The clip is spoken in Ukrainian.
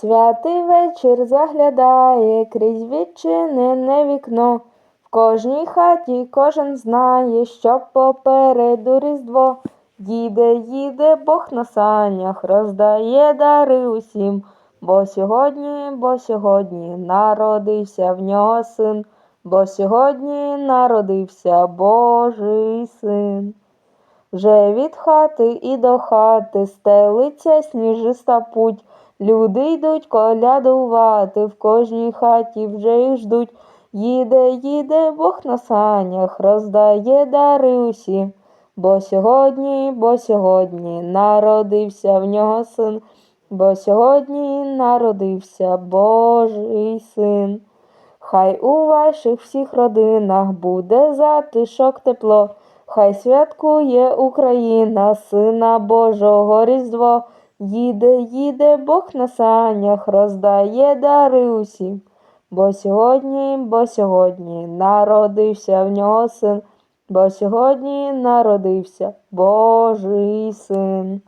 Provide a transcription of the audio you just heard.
Святий вечір заглядає крізь відчинене вікно. В кожній хаті кожен знає, що попереду Різдво. Їде, їде Бог на санях, роздає дари усім. Бо сьогодні, бо сьогодні народився в нього син, бо сьогодні народився Божий син. Вже від хати і до хати стелиться сніжиста путь. Люди йдуть колядувати, в кожній хаті вже їх ждуть. Їде, їде Бог на санях, роздає дари усім. Бо сьогодні, бо сьогодні народився в нього син, бо сьогодні народився Божий син. Хай у ваших всіх родинах буде затишок тепло, хай святкує Україна, Сина Божого Різдво. Їде, їде Бог на санях, роздає дари усім. Бо сьогодні, бо сьогодні народився в нього син, бо сьогодні народився Божий син.